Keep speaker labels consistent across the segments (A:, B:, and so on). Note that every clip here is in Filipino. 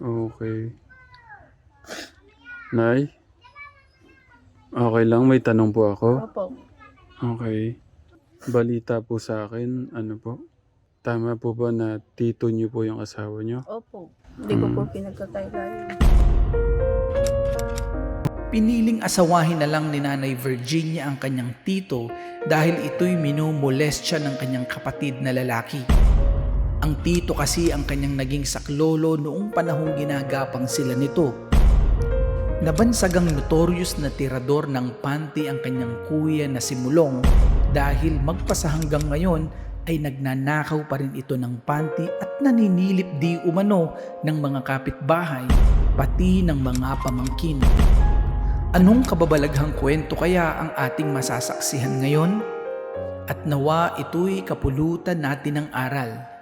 A: Okay. Nay? Okay lang, may tanong po ako.
B: Opo.
A: Okay. Balita po sa akin, ano po? Tama po ba na tito niyo po yung asawa niyo?
B: Opo. Hindi ko po
A: Mm.
B: pinagkakailan.
C: Piniling asawahin na lang ni Nanay Virginia ang kanyang tito dahil ito'y minumolestya ng kanyang kapatid na lalaki. Ang tito kasi ang kanyang naging saklolo noong panahong ginagapang sila nito. Nabansagang notorious na tirador ng panty ang kanyang kuya na si Mulong dahil magpasa hanggang ngayon ay nagnanakaw pa rin ito ng panty at naninilip di umano ng mga kapitbahay pati ng mga pamangkin. Anong kababalaghang kwento kaya ang ating masasaksihan ngayon? At nawa ito'y kapulutan natin ng aral.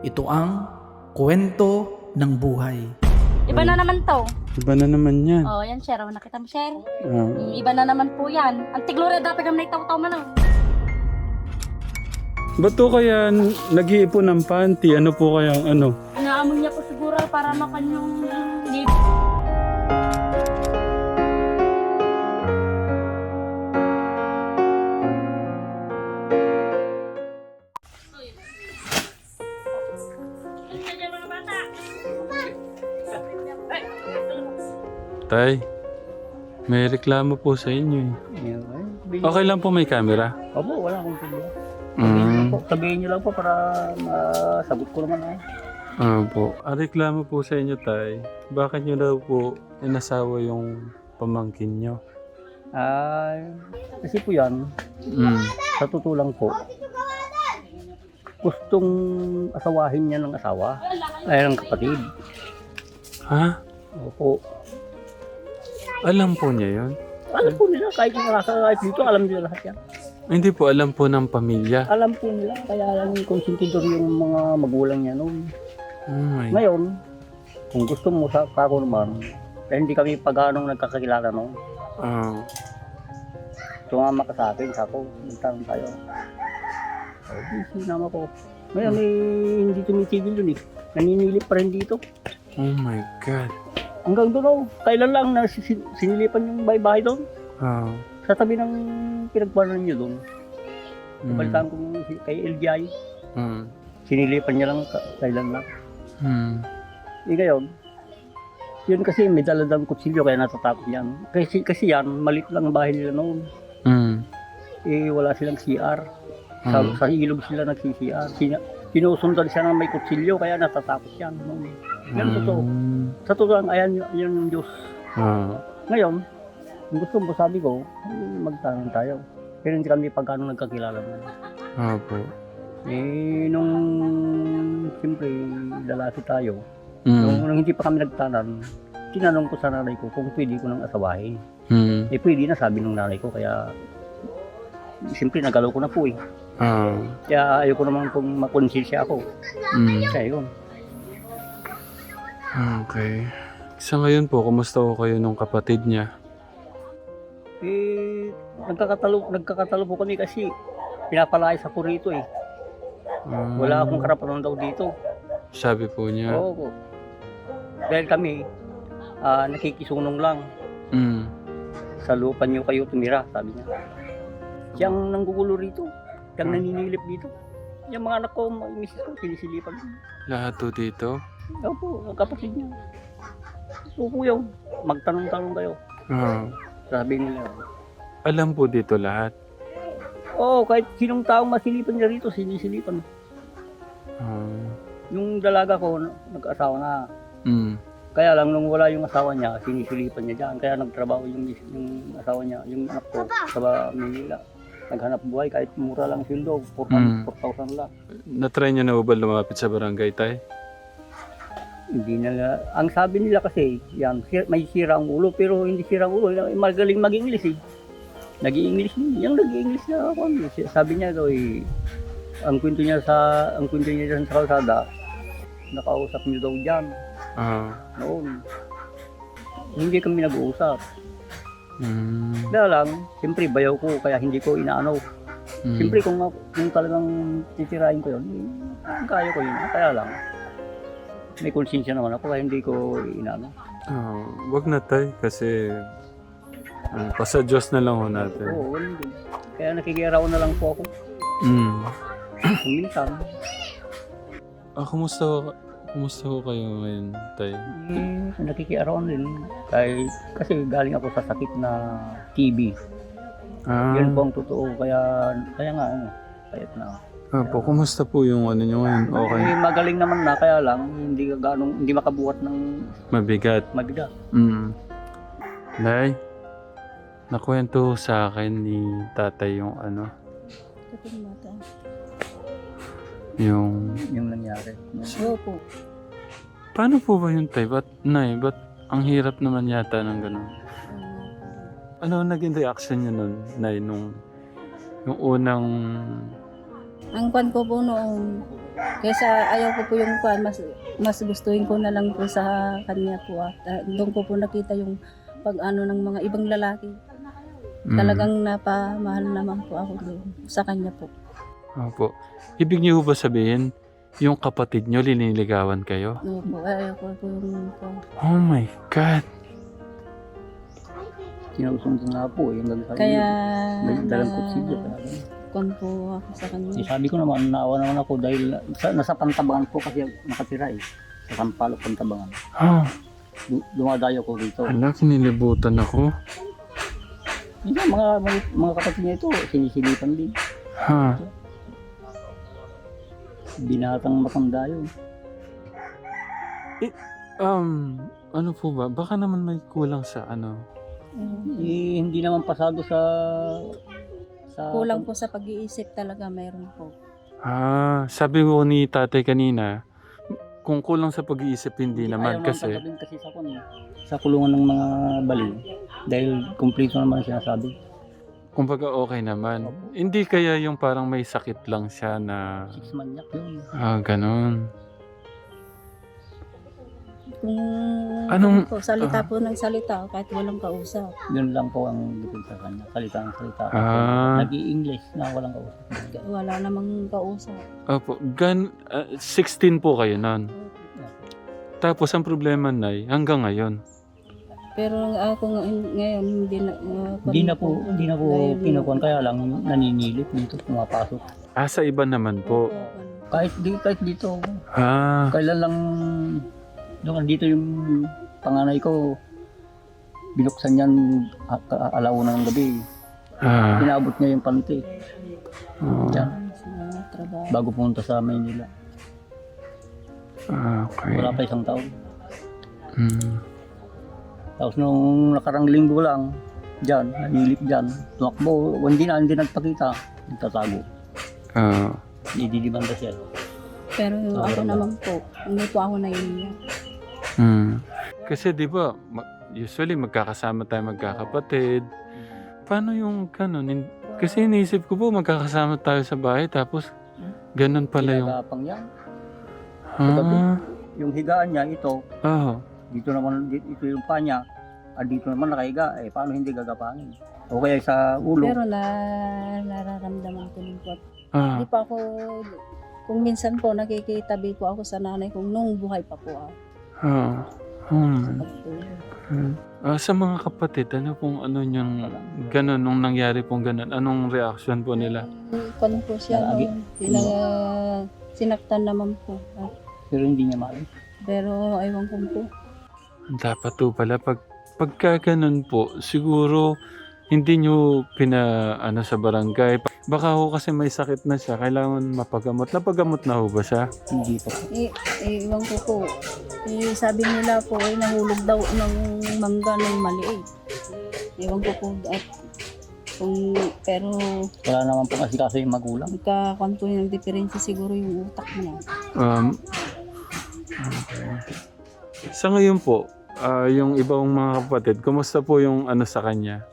C: Ito ang kwento ng buhay.
D: Iba na naman to.
A: Iba na naman yan.
D: Oh, yan, share. Oh, nakita mo, share.
A: Ah,
D: Mm, Iba na naman po yan. Ang tiglore dapat kami naitaw-taw man oh.
A: ba't to kaya n- nag-iipon ng panty? Ano po kaya ang ano?
D: Inaamon niya po siguro para makanyong lip.
A: Tay, may reklamo po sa inyo eh.
E: Yan, ay, sabihin-
A: Okay lang po may camera.
E: Opo, wala akong problema.
A: Mm.
E: Po, sabihin niyo lang po para masagot ko naman eh.
A: Ah po. Ang reklamo po sa inyo, Tay. Bakit nyo daw po inasawa yung pamangkin nyo?
E: Ay, kasi po yan,
A: Mm.
E: sa totoo lang po, gustong asawahin niya ng asawa, ay ng kapatid.
A: Ha?
E: Opo.
A: Alam po niya yon?
E: Alam po nila, kahit yung nakakakait dito, alam nila lahat yan.
A: Hindi po alam po ng pamilya.
E: Alam po nila, kaya lang yung konsentidor yung mga magulang niya noon.
A: Oh my.
E: Ngayon, kung gusto mo sa kako naman, eh, hindi kami pag-anong nagkakakilala noon.
A: Ah.
E: Tumama ka sa akin, kako, magtanong tayo. Oh, busy naman ko. Ngayon, eh, hindi tumitigil dun eh. Naninilip pa rin dito.
A: oh my God.
E: Hanggang doon, oh, kailan lang na sin- sinilipan yung bahay-bahay doon.
A: Ah.
E: Sa tabi ng pinagpanan niyo doon.
A: Mm.
E: Balitaan ko si- kay LGI.
A: Mm.
E: Sinilipan niya lang ka- kailan lang.
A: Mm.
E: Eh ngayon, yun kasi may daladang kutsilyo kaya natatakot yan. Kasi, kasi yan, malit lang ang bahay nila noon.
A: Mm.
E: Eh wala silang CR. Sa,
A: Mm.
E: sa ilog sila. Sina, sinusundan siya ng may kutsilyo kaya natatakot yan. noon. Yan totoo.
A: Mm.
E: Sa totoo lang, ayan, y- ayan yung Diyos.
A: Ah.
E: Ngayon, kung gusto mo, sabi ko, magtanong tayo. Pero hindi kami pagkano nagkakilala mo.
A: Ah po.
E: Eh, nung siyempre lalaki tayo,
A: Mm.
E: nung, nung hindi pa kami nagtanan, tinanong ko sa nanay ko kung pwede ko nang asawahin.
A: Mm.
E: Eh, pwede na, sabi ng nanay ko, kaya siyempre nagalaw ko na po eh.
A: Ah.
E: Kaya ayoko naman pong makonsensya ako.
A: Mm.
E: Kaya yun.
A: Okay. Sa ngayon po, kumusta po kayo nung kapatid niya?
E: Eh, nagkakatalo, nagkakatalo po kami kasi pinapalayas ako rito eh.
A: Ah,
E: Wala akong karapatan daw dito.
A: Sabi po niya.
E: Oo po. Dahil kami, ah, nakikisunong lang.
A: Mm.
E: Sa lupa niyo kayo tumira, sabi niya. Siyang nanggugulo rito. Siyang
A: Hmm.
E: naninilip dito. Yung mga anak ko, mga misis ko, sinisilipan.
A: Lahat to dito?
E: Opo, ang kapatid niya. Opo yun. Magtanong-tanong kayo.
A: Ah.
E: Sabi nila.
A: Alam po dito lahat.
E: Oo, kahit sinong taong masilipan niya rito, sinisilipan.
A: Ah.
E: Yung dalaga ko, na- nag-asawa na.
A: Mm.
E: Kaya lang nung wala yung asawa niya, sinisilipan niya dyan. Kaya nagtrabaho yung, yung asawa niya, yung anak ko, sa Manila. Naghanap buhay kahit mura lang sildo, 4,000
A: Mm.
E: 4,000 lang.
A: Natry niyo na ba lumapit sa barangay tay?
E: Hindi nila, ang sabi nila kasi, yan, may sira ang ulo, pero hindi sira ang ulo, eh, magaling mag-English eh. Nag-i-English, yung nag-i-English na ako. Sabi niya daw eh, ang kwento niya sa, ang kwento niya dyan sa kalsada, nakausap niyo daw dyan,
A: Ah.
E: noon. Hindi kami nag-uusap.
A: Mm.
E: Kaya lang, siyempre bayaw ko, kaya hindi ko inaano.
A: Mm.
E: Siyempre kung, kung talagang titirahin ko yun, eh, kaya ko yun. Kaya lang, may konsensya naman ako kaya hindi ko inano.
A: Ah, wag na tay kasi ah, pasa Diyos na lang ho natin.
E: Oo, hindi. Kaya nakikiaraw na lang po ako.
A: Mm.
E: Minsan,
A: Ah, kumusta ho, kumusta ho kayo ngayon, tay?
E: eh, nakikiaraw din. Kaya, kasi galing ako sa sakit na TB.
A: Ah,
E: Yun po ang totoo. Kaya, kaya nga, ano, payat na.
A: ah, po, kumusta po yung ano nyo ngayon? Okay.
E: Eh, magaling naman na, kaya lang, hindi ka ganong, hindi makabuhat ng
A: Mabigat.
E: mabigat.
A: Mm. Nay, nakwento sa akin ni tatay yung ano,
B: po yung mata.
A: yung...
E: Yung nangyari.
B: Opo.
A: Paano po ba yun, tay? Ba't, nay, ba't ang hirap naman yata ng gano'n?
B: Um,
A: Ano ang naging reaction niyo nun, nay, nung... Yung unang...
B: ang kwan ko po noong, kaysa ayaw ko po yung kwan, mas, mas gustuhin ko na lang po sa kanya po. At ah, doon ko po nakita yung pag ano ng mga ibang lalaki.
A: Mm,
B: Talagang napamahal naman po ako doon sa kanya po.
A: Opo. Ibig niyo ba sabihin, yung kapatid niyo liniligawan kayo?
B: Opo, ayaw ko po yung kwan.
A: Oh my God!
E: Sinusunod na po, yung nagsabi.
B: Kaya
E: May dalang
B: na
E: kutsilyo. kaya ganun.
B: Kwan po ako sa
E: Eh,
B: kanya.
E: sabi ko naman, naawa naman ako dahil sa, nasa pantabangan po kasi nakatira eh. Sa Sampalo, pantabangan.
A: Ah,
E: Du- dumadayo ko dito.
A: hala, kinilibutan ako.
E: Minsan mga, mga, mga kapatid niya ito, sinisilipan din.
A: Ha?
E: Binatang matanda yun.
A: Um, ano po ba? Baka naman may kulang sa ano.
E: Eh, hindi naman pasado sa... sa
B: Kulang po sa pag-iisip talaga mayroon po.
A: Ah, sabi ko ni tatay kanina, kung kulang sa pag-iisip, hindi naman
E: ayaw
A: kasi.
E: tanggapin kasi sa, kun, sa kulungan ng mga bali. Dahil kumpleto naman ang sinasabi.
A: Kumbaga okay naman. Hindi kaya yung parang may sakit lang siya na...
E: Six manyak yun.
A: Ah, ganun.
B: Kung
A: Anong-
B: po, salita po ng salita kahit walang kausap.
E: Yun lang po ang dipin sa kanya. Salita ng salita.
A: Ah.
E: Nag-i-English na walang kausap.
B: Wala namang kausap.
A: Opo, gan, ah, 16 po kayo nun. Tapos ang problema na hanggang ngayon.
B: Pero ako ng- ngayon hindi na uh,
E: Hindi na po, hindi na po
B: Dahil-
E: kaya lang naninilip dito pumapasok.
A: Ah, sa iba naman po.
E: Kahit di kahit dito,
A: Ah,
E: kailan lang doon dito yung panganay ko binuksan niyan a- a- alauna ng gabi.
A: ah,
E: Inabot niya yung panty
A: oh,
E: Diyan, bago pumunta sa Maynila.
A: ah, okay.
E: Wala pa isang taon.
A: Mm,
E: Tapos nung nakarang linggo lang, diyan, nanilip diyan, tumakbo, hindi na, hindi nagpakita, nagtatago.
A: ah,
E: Ididimanda siya.
B: Pero
E: Ah,
B: ako naman po, hindi po ako naiiyak.
A: Mm. Kasi di ba, usually magkakasama tayo magkakapatid. Paano yung ganun? Kasi iniisip ko po magkakasama tayo sa bahay tapos ganun pala yung...
E: Ginagapang niya.
A: Ah,
E: Yung higaan niya, ito,
A: ah,
E: dito naman, dito, ito yung pa niya, at dito naman nakahiga, eh paano hindi gagapangin? O kaya sa ulo,
B: Pero na nararamdaman ko po.
A: ah,
B: Hindi pa ako, kung minsan po nakikitabi po ako sa nanay kong nung buhay pa po ako.
A: Ah, hmm.
B: Pagtulog.
A: Ah, sa mga kapatid, ano pong ano yung ganun, nung nangyari pong ganun, anong reaction po nila?
B: Kung po siya,
E: Lagi.
B: no, pinag, sinaktan naman po. At-
E: pero hindi niya maalis.
B: Pero ewan ko po.
A: Dapat po pala, pag, pagka ganun po, siguro hindi nyo pina, ano, sa barangay. Baka ho kasi may sakit na siya, kailangan mapagamot. Napagamot na ho ba siya?
E: Hindi pa.
B: Eh, eh, ewan ko po. Eh, sabi nila po, ay nahulog daw ng mangga ng maliit. Ewan ko po. At, kung, pero
E: Wala naman po kasi kasi yung magulang.
B: nagkakon po yung diferensya siguro yung utak niya.
A: Um, okay. Sa ngayon po, ah, yung ibang mga kapatid, kumusta po yung ano sa kanya?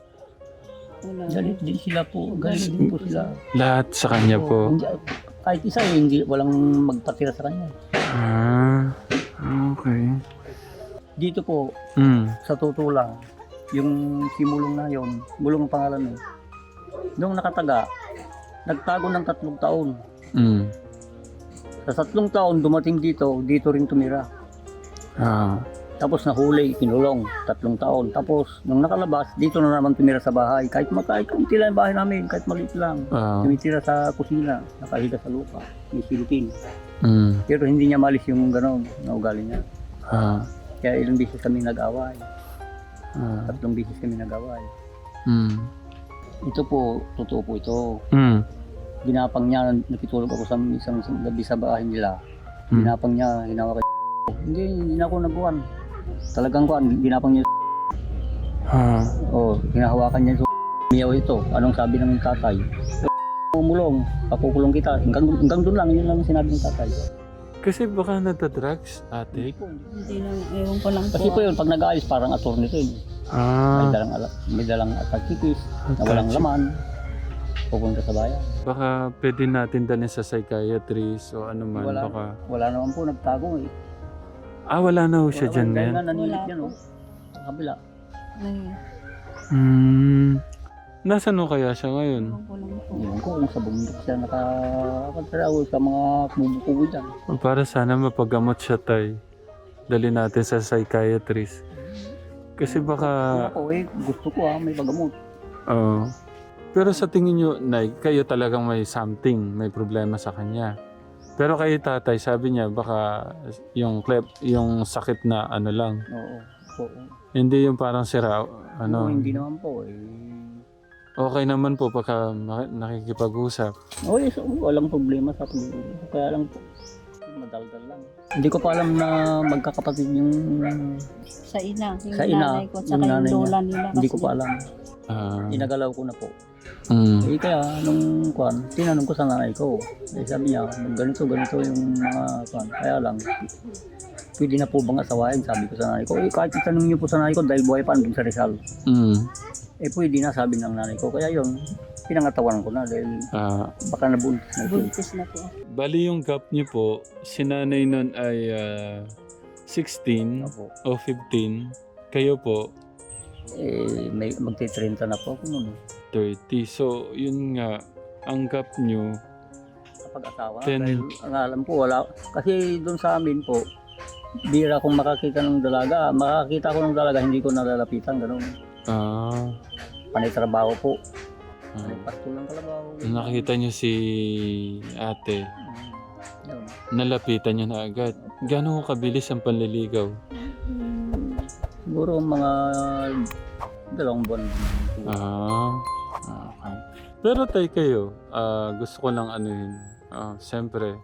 E: Galit din sila po, galit din po sila.
A: Lahat sa kanya po.
E: Hindi, kahit isa eh, hindi, walang magpatira sa kanya.
A: Ah, okay.
E: Dito po,
A: Mm.
E: sa totoo lang, yung simulong na yon, bulong ang pangalan eh. Nung nakataga, nagtago ng tatlong taon.
A: Mm.
E: Sa tatlong taon, dumating dito, dito rin tumira.
A: Ah.
E: Tapos nahuli, kinulong, tatlong taon. Tapos, nung nakalabas, dito na naman tumira sa bahay. Kahit makahit kunti lang yung bahay namin, kahit maliit lang.
A: Ah.
E: Tumitira sa kusina, nakahiga sa lupa, may silipin.
A: Mm.
E: Pero hindi niya malis yung gano'n na ugali niya.
A: Ah.
E: Kaya ilang beses kami nag-away.
A: Ah.
E: Tatlong beses kami nag-away.
A: Mm.
E: Ito po, totoo po ito.
A: Mm.
E: Ginapang niya, nakitulog ako sa isang gabi sa bahay nila.
A: Mm.
E: Ginapang niya, hinawa ka Hindi, hindi na ako nabuwan. Talagang kuan, ginapang niya.
A: Ah.
E: Oh, hinahawakan niya sa miyaw ito. Anong sabi ng tatay? Pumulong, pakukulong kita. Hanggang, hanggang doon lang, yun lang ang sinabi ng tatay.
A: Kasi baka nadadrugs, ate.
B: Hindi lang, ewan ko lang po.
E: Kasi po yun, pag nag-aayos, parang attorney rin. May
A: Ah.
E: dalang, ala- may dalang atakipis, na walang laman. Pupunta sa bayan.
A: Baka pwede natin dalhin sa psychiatrist o ano man.
E: Wala.
A: Baka...
E: Wala naman po, nagtago eh.
A: Ah, wala na ho siya dyan ngayon.
B: Wala
E: yan,
B: po.
E: oh. Sa kabila.
B: Ay,
A: Hmm. Nasaan ho kaya siya ngayon?
B: ewan ko
E: kung sa bundok siya nakakatarago sa mga kubo-kubo dyan.
A: Para sana mapagamot siya tay. Dali natin sa psychiatrist. Kasi baka...
E: Ako eh, gusto ko ah, may pagamot.
A: Oo. pero sa tingin nyo, Nay, kayo talagang may something, may problema sa kanya. Pero kayo tatay, sabi niya baka yung klep, yung sakit na ano lang.
E: Oo. Oo.
A: Hindi yung parang sira,
E: Oo,
A: ano.
E: hindi naman po eh.
A: Okay naman po pagka nakikipag-usap.
E: Oo, so, walang problema sa pag Kaya lang po, madaldal lang. Hindi ko pa alam na magkakapatid yung...
B: Sa ina, yung
E: Sa ina,
B: nanay ko,
E: yung
B: tsaka yung,
E: nanay niya.
B: lola nila.
E: Hindi ko pa alam.
A: Ah.
E: Inagalaw ko na po.
A: Mm.
E: Eh kaya nung kwan, tinanong ko sa nanay ko. Eh sabi niya, ganito, ganito yung mga kwan. Kaya lang, pwede na po bang asawain? Sabi ko sa nanay ko. Eh kahit itanong niyo po sa nanay ko dahil buhay pa andun sa Rizal.
A: Mm.
E: Eh pwede na sabi ng nanay ko. Kaya yun, pinangatawanan ko na dahil
A: Ah.
E: baka nabuntis na.
B: Buntis na po.
A: Bali yung gap niyo po, si nanay nun ay ah, 16
E: Opo.
A: o 15. Kayo po,
E: Eh, may magti-30 na po ako noon.
A: 30. So, yun nga, ang gap niyo,
E: Kapag asawa,
A: Ten.
E: dahil ang alam ko wala. Kasi doon sa amin po, bira kung makakita ng dalaga. Makakita ko ng dalaga, hindi ko nalalapitan. Ganun.
A: ah,
E: Panay trabaho po.
A: ah,
E: Panay pasto lang trabaho.
A: nakita niyo si ate,
E: Mm, Yun.
A: nalapitan niyo na agad. Gano'n ko kabilis ang panliligaw?
E: Siguro mga dalawang buwan.
A: Ah. Pero tay kayo, ah, gusto ko lang ano yun, ah, siyempre,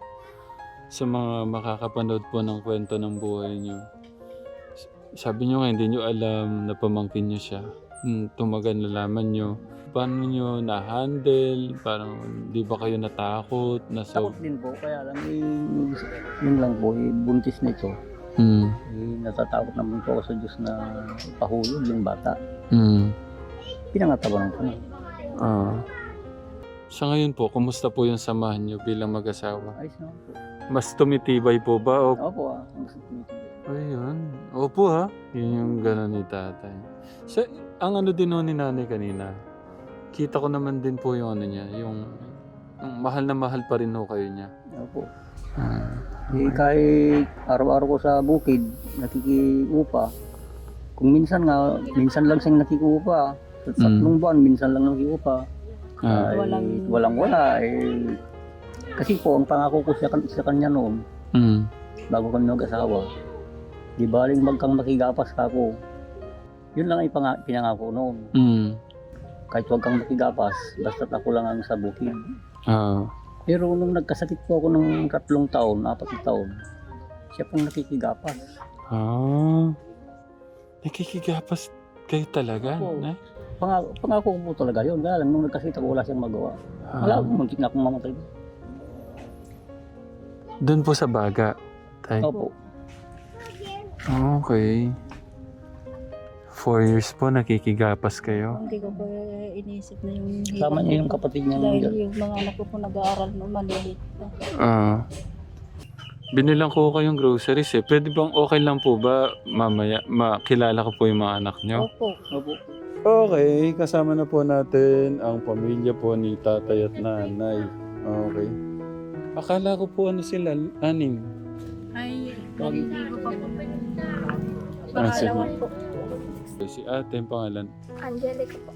A: sa mga makakapanood po ng kwento ng buhay niyo, sabi niyo nga hindi niyo alam na pamangkin niyo siya. Hmm, tumagan nalaman niyo. Paano niyo na-handle? Parang di ba kayo natakot? Nasa...
E: Takot din po, kaya lang eh, yun lang po, eh, buntis na ito.
A: Hmm.
E: Eh, natatakot naman po ako sa Diyos na pahulog yung bata.
A: Hmm.
E: Pinangatawanan ko na.
A: Ah. Sa ngayon po, kumusta po yung samahan niyo bilang mag-asawa?
E: Ayos naman po.
A: Mas tumitibay po ba o
E: Opo ah, ko nito.
A: Ayun. Opo ha. Yun yung gano'n ni tatay. Sa, ang ano din nun ni nanay kanina, kita ko naman din po yung ano niya, yung, yung mahal na mahal pa rin ho kayo niya.
E: Opo.
A: Ah.
E: Eh, kahit araw-araw ko sa bukid, nakikiupa. Kung minsan nga, minsan lang siyang nakikiupa. Sa
A: Mm.
E: tatlong buwan, minsan lang nakikiupa.
A: Ah.
E: Ay,
B: Walang-
E: walang wala. Eh, kasi po, ang pangako ko sa, kan- sa kanya noon,
A: Mm.
E: bago kami nag-asawa, di baling magkang makigapas ka ako. Yun lang ay panga- pinangako noon.
A: Mm.
E: Kahit wag kang makigapas, basta't ako lang ang sa bukid.
A: Ah.
E: Pero nung nagkasakit po ako ng tatlong taon, apat na taon, siya pong nakikigapas.
A: Ah. Nakikigapas kayo talaga,
E: Opo.
A: na?
E: Pangako, pangako ko po talaga yun. Kaya lang, nung nagkasakit ako, wala siyang magawa. Wala,
A: Ah.
E: muntik na akong mamatay.
A: Doon po sa baga. Tay.
E: Opo.
A: Okay. Four years po nakikigapas kayo.
B: Hindi ko pa inisip na yung hirap
E: Kasama niya
B: ko.
E: yung kapatid niya.
B: Dahil
E: dyan.
B: yung mga anak ko po nag-aaral no, maliit pa.
A: Ah. Binilang ko kayong groceries eh. Pwede bang okay lang po ba mamaya makilala ko po yung mga anak nyo?
B: Opo.
E: Opo.
A: Okay, kasama na po natin ang pamilya po ni tatay at nanay. Okay. Akala ko po ano sila, anim.
B: Ay,
A: Ah, sige.
D: Pangalawa po.
A: Si ate, ang pangalan.
F: Angelica po.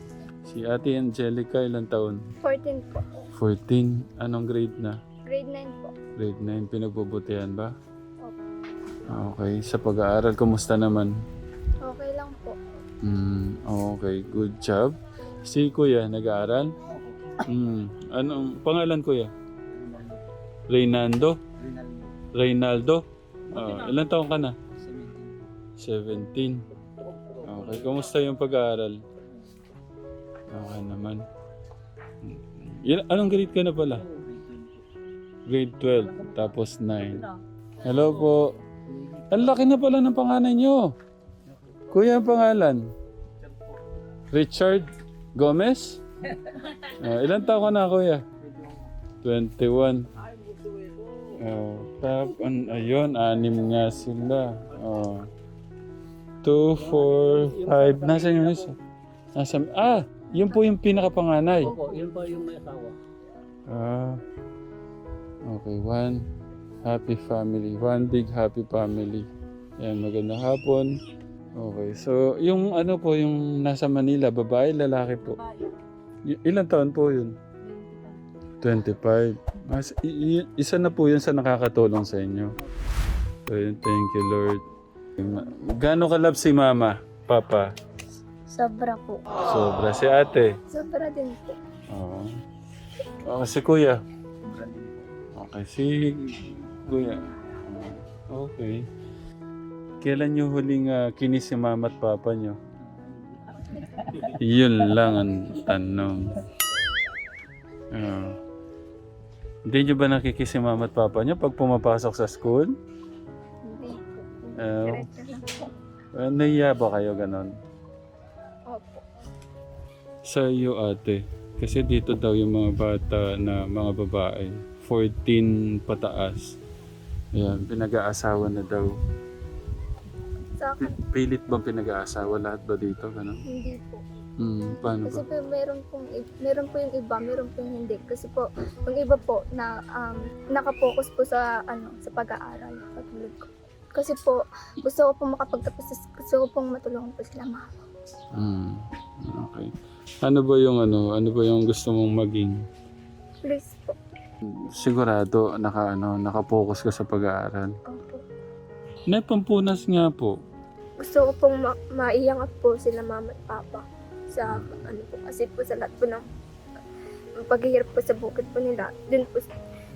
A: Si ate Angelica, ilang taon?
F: 14 po.
A: 14. Anong grade na?
F: Grade 9 po.
A: Grade 9. Pinagbubutihan ba?
F: Opo.
A: Okay. Sa pag-aaral, kumusta naman? Hmm, okay. Good job. Si kuya, nag-aaral? Hmm. Anong pangalan kuya? Reynaldo? Reynaldo? Ah, ilan taon ka na? 17. Okay. Kumusta yung pag-aaral? Okay naman. Il- anong grade ka na pala? Grade 12. Tapos 9. Hello po. Ang laki na pala ng panganay nyo. Kuya, ang pangalan? Richard Gomez? Ah, ilan taon ka na, kuya? 21. Oh, tap, an, ayun, anim nga sila. Oh. 2, 4, 5. Nasaan yung isa? Nasa, ah, yun po yung pinakapanganay.
E: Opo, yun pa yung may asawa.
A: Ah. Okay, one happy family. One big happy family. Yan, magandang hapon. Okay, so yung ano po, yung nasa Manila, babae, lalaki po. Y- ilan taon po yun? 25. Mas, i- i- isa na po yun sa nakakatulong sa inyo. So, yun, thank you, Lord. Gano'n ka love si mama, papa?
F: Sobra po.
A: Sobra. Si ate?
F: Sobra din po.
A: Oo. Oh, si kuya? Okay, si kuya. Okay. Kailan nyo huling uh, kinis si mama at papa nyo? Yun lang ang tanong. Oo. Hindi nyo ba nakikis si mama at papa nyo pag pumapasok sa school?
F: Hindi po.
A: Uh, naiya ba kayo ganon?
F: Opo.
A: Sa iyo ate, kasi dito daw yung mga bata na mga babae, 14 pataas. Ayan, pinag-aasawa na daw.
F: Sa akin,
A: Pi- Pilit bang pinag-aasawa lahat ba dito? Ganun?
F: hindi po.
A: Hmm, paano
F: Kasi
A: ba?
F: po meron pong, i- meron po yung iba, meron po yung hindi. Kasi po, yung iba po na um, nakapokus po sa ano sa pag-aaral. Katulad ko. Kasi po, gusto ko pong makapagtapos, gusto ko pong matulungan po sila mama.
A: Hmm, okay. Ano ba yung ano, ano ba yung gusto mong maging?
F: Please po.
A: Sigurado naka ano, naka-focus ka sa pag-aaral.
F: Opo.
A: Napampunas nga po.
F: Gusto ko pong ma- maiangat po sila mama at papa sa ano po kasi po sa lahat po ng paghihirap po sa bukid po nila dun po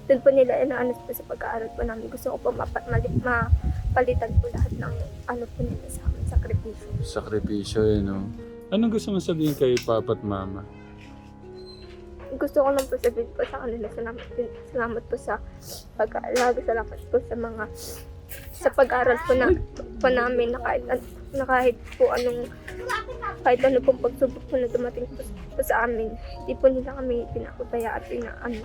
F: dun po nila inaanos po sa pag-aaral po namin gusto ko po mapa, mali, mapalitan po lahat ng ano po nila sa amin sakripisyo
A: Sakripisyo eh, no? Anong gusto mong sabihin kay papa at mama?
F: gusto ko lang po sabihin po sa kanila salamat din salamat po sa pag-aalaga salamat po sa mga sa pag-aaral po na po namin na kahit an- na kahit po anong kahit ano pong pagsubok po na dumating po, po sa amin hindi po nila kami pinakubaya at pina ano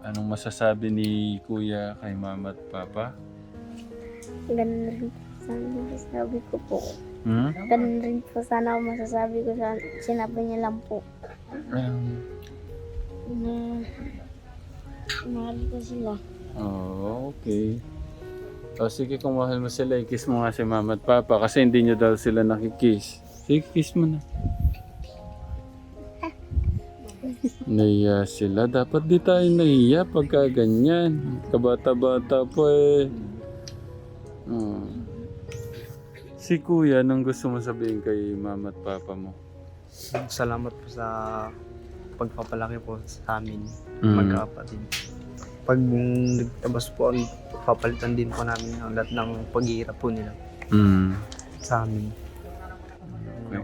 A: Anong masasabi ni kuya kay mama at papa?
F: ganun rin po sana masasabi ko po
A: Hmm?
F: ganun rin po sana ako masasabi ko sa sinabi niya lang po
A: Um,
F: na mahal ko sila
A: oh, okay. O sige, kung mahal mo sila, i-kiss mo nga si mama at papa kasi hindi nyo daw sila nakikiss. Sige, kiss mo na. Nahiya sila. Dapat di tayo nahiya pagka ganyan. Kabata-bata po eh. Oh. Si kuya, anong gusto mo sabihin kay mama at papa mo?
G: Salamat po sa pagpapalaki po sa amin,
A: Mm.
G: magkakapatid. Pag nagtabas po, papalitan din po namin ang lahat ng paghihirap po nila
A: Mm.
G: sa amin.
A: Okay.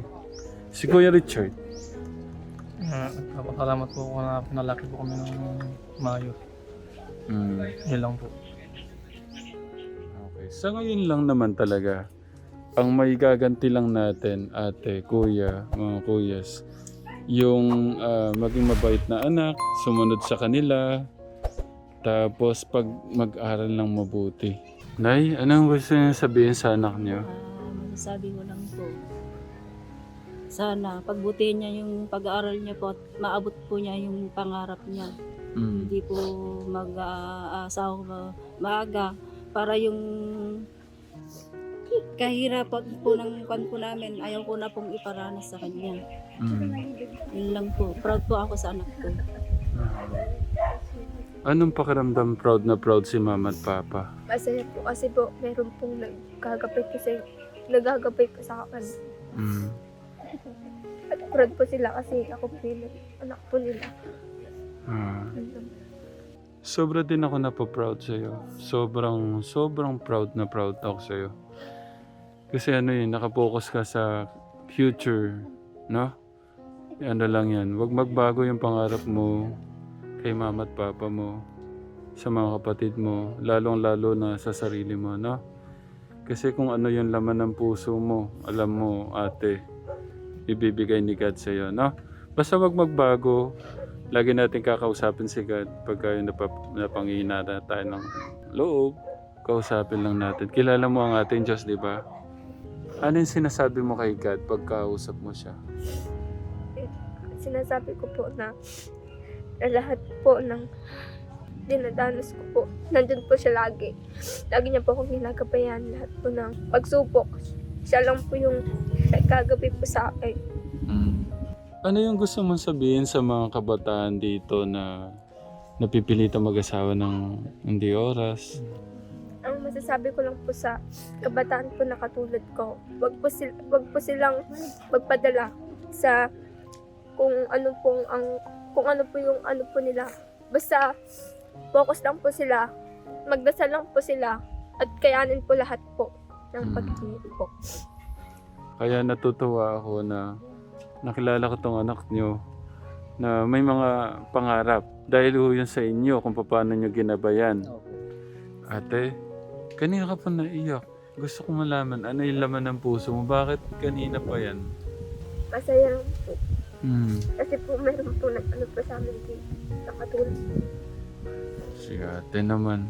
A: Si Kuya Richard.
H: Uh, Salamat po kung na pinalaki po kami ng maayos.
A: Mm.
H: Yun lang po.
A: Okay. Sa ngayon lang naman talaga, ang may gaganti lang natin, ate, kuya, mga kuyas, yung ah, maging mabait na anak, sumunod sa kanila, tapos pag mag-aral ng mabuti. Nay, anong gusto niyo sabihin sa anak niyo?
B: Ah, masasabi ko lang po. Sana pagbutihin niya yung pag-aaral niya po at maabot po niya yung pangarap niya.
A: Mm.
B: Hindi po mag-aasawa maaga para yung kahirapan po ng kwan po namin, ayaw ko na pong iparanas sa kanya.
A: Mm.
B: Yun lang po. Proud po ako sa anak ko.
A: Anong pakiramdam proud na proud si mama at papa?
F: Masaya po kasi po meron pong nagagapay kasi nagagapay po sa akin.
A: Mm.
F: At proud po sila kasi ako po yung anak po nila.
A: Ah. Sobra din ako napaproud sa'yo. Sobrang, sobrang proud na proud ako sa'yo. Kasi ano yun, nakapokus ka sa future, no? Ano lang yan, wag magbago yung pangarap mo kay mama at papa mo, sa mga kapatid mo, lalong-lalo na sa sarili mo, no? Kasi kung ano yung laman ng puso mo, alam mo, ate, ibibigay ni God sa'yo, no? Basta wag magbago, lagi natin kakausapin si God pagka yung napap- napangihina na tayo ng loob. Kausapin lang natin. Kilala mo ang ating Diyos, di ba? Ano yung sinasabi mo kay God pagkausap mo siya?
F: Sinasabi ko po na, na lahat po ng dinadanas ko po, nandun po siya lagi. Lagi niya po akong ginagabayan lahat po ng pagsubok. Siya lang po yung nagkagabi po sa akin.
A: Ano yung gusto mong sabihin sa mga kabataan dito na napipilitan mag-asawa ng hindi oras?
F: Ang masasabi ko lang po sa kabataan po na katulad ko, wag po, sil- wag po silang magpadala sa kung ano pong ang kung ano po yung ano po nila. Basta focus lang po sila, magdasal lang po sila at kayanin po lahat po ng
A: Mm.
F: pag-ibig po.
A: Kaya natutuwa ako na nakilala ko tong anak nyo na may mga pangarap. Dahil ho yun sa inyo kung paano nyo ginabayan. Ate, kanina ka pa naiyak. Gusto ko malaman, ano yung laman ng puso mo? Bakit kanina pa yan?
F: Masaya lang po.
A: Hmm.
F: Kasi po meron po na ano po sa amin dito. Nakatulog po.
A: Si ate naman.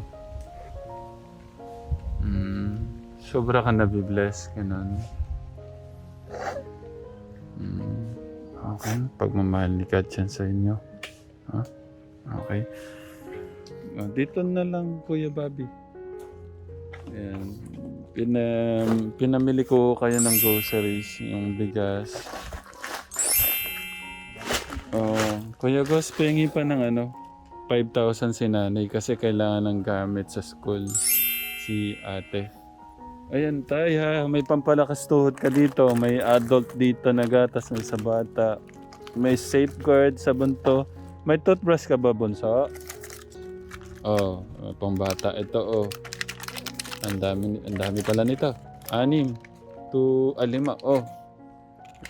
A: Hmm. Sobra ka nabibless, ganun. Hmm. Okay, pagmamahal ni God yan sa inyo. Ha? Okay. Ah, Dito na lang, Kuya Bobby. Ayan. Pina, pinamili ko kayo ng groceries, yung bigas. Kuya Gus, pengi pa ng ano, 5,000 si nanay kasi kailangan ng gamit sa school si ate. Ayan tay ha, may pampalakas tuhod ka dito, may adult dito na gatas na sa bata. May safeguard sa bunto. May toothbrush ka ba bunso? Oh, uh, pambata ito oh. Ang dami, ang dami pala nito. Anim. To, alima. Oh.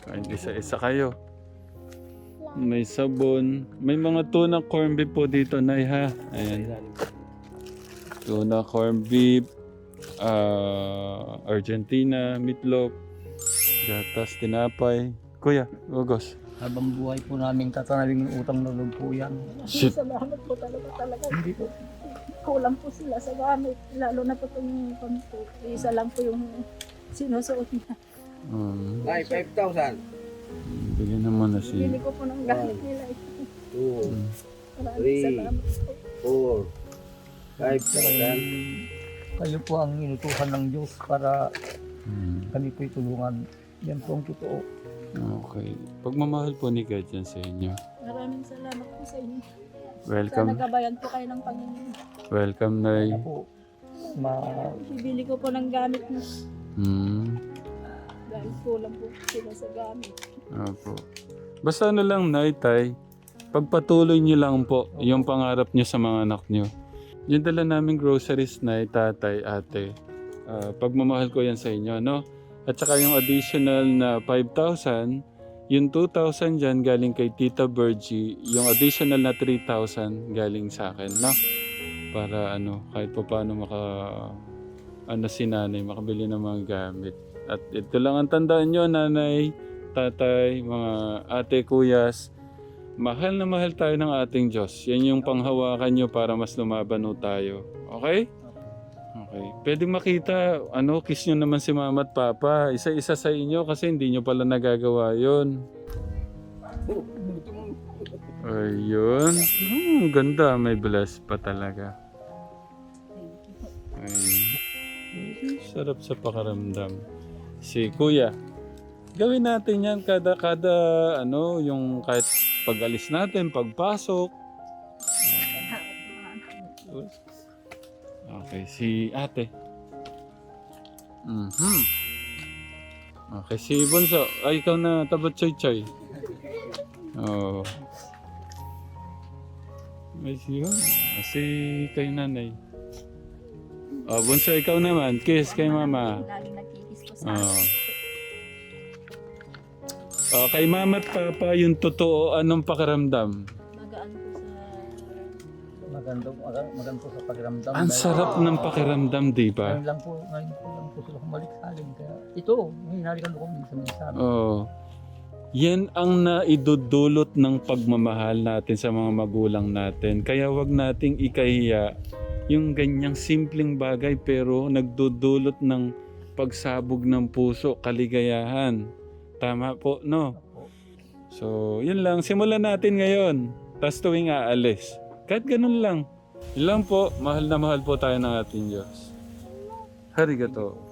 A: Kain isa-isa kayo. May sabon. May mga tuna corn beef po dito, Nay, ha? Ayan. Tuna corn beef. ah, Argentina, meatloaf. Gatas, tinapay. Kuya, Ogos.
E: Habang buhay po namin tatanawing utang na loob po yan.
A: Shit.
B: Salamat po talaga talaga.
E: Hindi po.
B: Kulang po sila sa gamit. Lalo na po itong pang po. Isa lang po yung sinusuot niya.
A: Um,
I: Ay, 5,000.
A: Bigyan naman na si...
B: Bili ko po ng gamit nila.
I: 2,
A: Mm.
B: Maraming
I: Three.
B: salamat po.
I: 4, 5,000.
E: Kayo po ang inutusan ng Diyos para
A: Mm.
E: kami po tulungan. Yan po ang totoo.
A: Okay. Pagmamahal po ni God yan sa inyo.
B: Maraming salamat po sa inyo. Sana
A: Welcome.
B: gabayan po kayo ng Panginoon.
A: Welcome, Nay.
E: Kaya po, ma
B: Bibili ko po ng gamit mo.
A: Hmm.
B: Dahil kulang po sila sa gamit.
A: Opo. Basta ano lang, Nay, Tay, pagpatuloy niyo lang po yung pangarap niyo sa mga anak niyo. Yung dala namin groceries, Nay, Tatay, Ate. ah, pagmamahal ko yan sa inyo, no? At saka yung additional na 5,000, yung 2,000 dyan galing kay Tita Virgie, yung additional na 3,000 galing sa akin, no? Para ano, kahit pa paano maka, ano si nanay, makabili ng mga gamit. At ito lang ang tandaan nyo, nanay, tatay, mga ate, kuyas, mahal na mahal tayo ng ating Diyos. Yan yung panghawakan nyo para mas lumaban tayo. Okay? Okay. Pwede makita, ano, kiss nyo naman si mama at papa. Isa-isa sa inyo kasi hindi nyo pala nagagawa yon. Ayun. Hmm, ganda. May bless pa talaga. Ayun. Sarap sa pakaramdam. Si Kuya, gawin natin yan kada, kada, ano, yung kahit pag-alis natin, pagpasok. Okay, si ate. Mhm. Okay, si Bonso. Ay, ikaw na tabot choy choy. Oh. Ay, siya. Si kayo nanay. Oh, Bonso, ikaw naman. Kiss kay mama.
B: Lagi sa
A: Oh. Oh, kay mama at papa, yung totoo, anong pakiramdam?
B: magaan po sa
E: Maganda, maganda, maganda po sa pakiramdam.
A: Ang
E: Dahil-
A: sarap ng pakiramdam, di ba?
E: Ngayon lang po, ngayon po lang po sila kumalik sa akin. Kaya ito, may hinalikan ko minsan minsan.
A: Oh. Yan ang naidudulot ng pagmamahal natin sa mga magulang natin. Kaya wag nating ikahiya yung ganyang simpleng bagay pero nagdudulot ng pagsabog ng puso, kaligayahan. Tama po, no? So, yun lang. Simulan natin ngayon. Tapos tuwing aalis. Kahit ganun lang. Yun lang po. Mahal na mahal po tayo ng ating Diyos. Harigato.